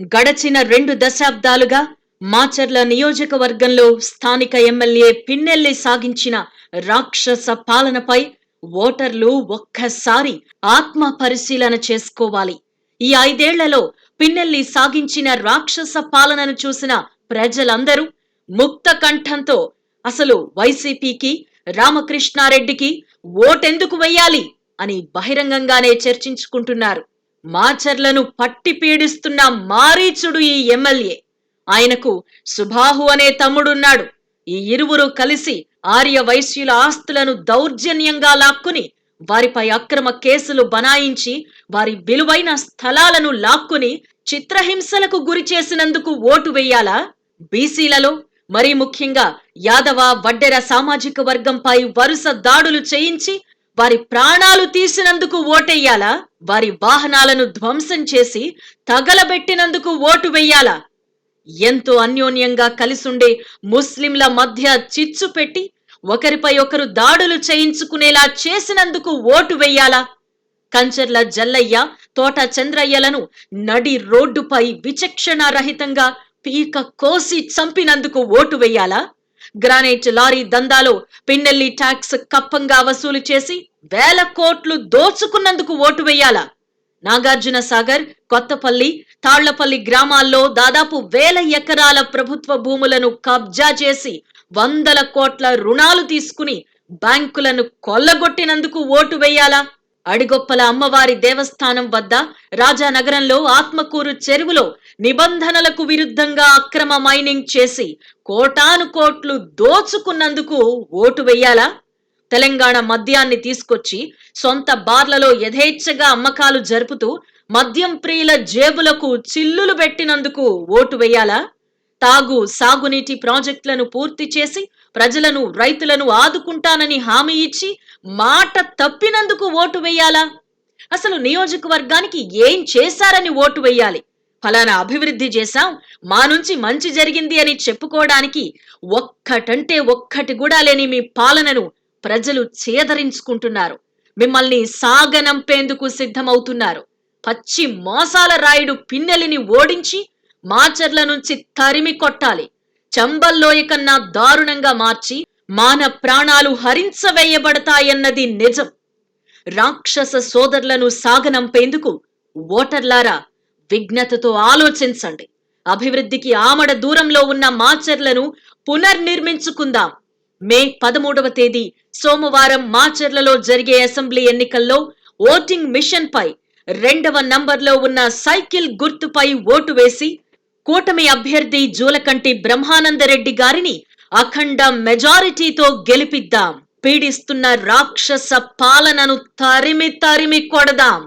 గడచిన రెండు దశాబ్దాలుగా మాచర్ల నియోజకవర్గంలో స్థానిక ఎమ్మెల్యే పిన్నెల్లి సాగించిన రాక్షస పాలనపై ఓటర్లు ఒక్కసారి ఆత్మ పరిశీలన చేసుకోవాలి. ఈ ఐదేళ్ళలో పిన్నెల్లి సాగించిన రాక్షస పాలనను చూసిన ప్రజలందరూ ముక్త కంఠంతో అసలు వైసీపీకి రామకృష్ణారెడ్డికి ఓటెందుకు వెయ్యాలి? అని బహిరంగంగానే చర్చించుకుంటున్నారు. మాచర్లను పట్టి పీడిస్తున్న మారీచుడు ఈ ఎమ్మెల్యే. ఆయనకు సుబాహు అనే తమ్ముడున్నాడు. ఈ ఇరువురు కలిసి ఆర్య వైశ్యుల ఆస్తులను దౌర్జన్యంగా లాక్కుని వారిపై అక్రమ కేసులు బనాయించి వారి విలువైన స్థలాలను లాక్కుని చిత్రహింసలకు గురి చేసినందుకు ఓటు వెయ్యాలా బీసీలలో మరీ ముఖ్యంగా యాదవ వడ్డెర సామాజిక వర్గంపై వరుస దాడులు చేయించి వారి ప్రాణాలు తీసినందుకు ఓటెయ్యాలా? వారి వాహనాలను ధ్వంసం చేసి తగలబెట్టినందుకు ఓటు వెయ్యాలా? ఎంతో అన్యోన్యంగా కలిసుండే ముస్లింల మధ్య చిచ్చు పెట్టి ఒకరిపై ఒకరు దాడులు చేయించుకునేలా చేసినందుకు ఓటు వెయ్యాలా? కంచర్ల జల్లయ్య తోట చంద్రయ్యలను నడి రోడ్డుపై విచక్షణారహితంగా పీక కోసి చంపినందుకు ఓటు వెయ్యాలా? గ్రానైట్ లారీ దందాలో పిన్నెల్లి ట్యాక్స్ కప్పంగా వసూలు చేసి వేల కోట్లు దోచుకున్నందుకు ఓటు వెయ్యాలా నాగార్జున సాగర్ కొత్తపల్లి తాళ్ళపల్లి గ్రామాల్లో దాదాపు వేల ఎకరాల ప్రభుత్వ భూములను కబ్జా చేసి వందల కోట్ల రుణాలు తీసుకుని బ్యాంకులను కొల్లగొట్టినందుకు ఓటు వేయాలా? అడిగొప్పల అమ్మవారి దేవస్థానం వద్ద రాజానగరంలో ఆత్మకూరు చెరువులో నిబంధనలకు విరుద్ధంగా అక్రమ మైనింగ్ చేసి కోటాను కోట్లు దోచుకున్నందుకు ఓటు వెయ్యాలా తెలంగాణ మద్యాన్ని తీసుకొచ్చి సొంత బార్లలో యథేచ్ఛగా అమ్మకాలు జరుపుతూ మద్యం ప్రియుల జేబులకు చిల్లులు పెట్టినందుకు ఓటు వేయాలా? తాగు సాగునీటి ప్రాజెక్టులను పూర్తి చేసి ప్రజలను రైతులను ఆదుకుంటానని హామీ ఇచ్చి మాట తప్పినందుకు ఓటు వేయాలా? అసలు నియోజకవర్గానికి ఏం చేశారని ఓటు వేయాలి? ఫలానా అభివృద్ధి చేశాం మా నుంచి మంచి జరిగింది అని చెప్పుకోవడానికి ఒక్కటంటే ఒక్కటి కూడా లేని మీ పాలనను ప్రజలు చేదరించుకుంటున్నారు. మిమ్మల్ని సాగనంపేందుకు సిద్ధమవుతున్నారు. పచ్చి మోసాల రాయుడు పిన్నెలిని ఓడించి మాచర్ల నుంచి తరిమి కొట్టాలి. చంబల్లోయ కన్నా దారుణంగా మార్చి మాన ప్రాణాలు హరించవేయబడతాయన్నది నిజం. రాక్షస సోదరులను సాగనంపేందుకు ఓటర్లారా విఘ్నతతో ఆలోచించండి. అభివృద్ధికి ఆమడ దూరంలో ఉన్న మాచర్లను పునర్నిర్మించుకుందాం. మే పదమూడవ తేదీ సోమవారం మాచర్లలో జరిగే అసెంబ్లీ ఎన్నికల్లో ఓటింగ్ మిషన్ పై రెండవ నంబర్లో ఉన్న సైకిల్ గుర్తుపై ఓటు వేసి కూటమి అభ్యర్థి జూలకంటి బ్రహ్మానందరెడ్డి గారిని అఖండ మెజారిటీతో గెలిపిద్దాం. పీడిస్తున్న రాక్షస పాలనను తరిమి తరిమి కొడదాం.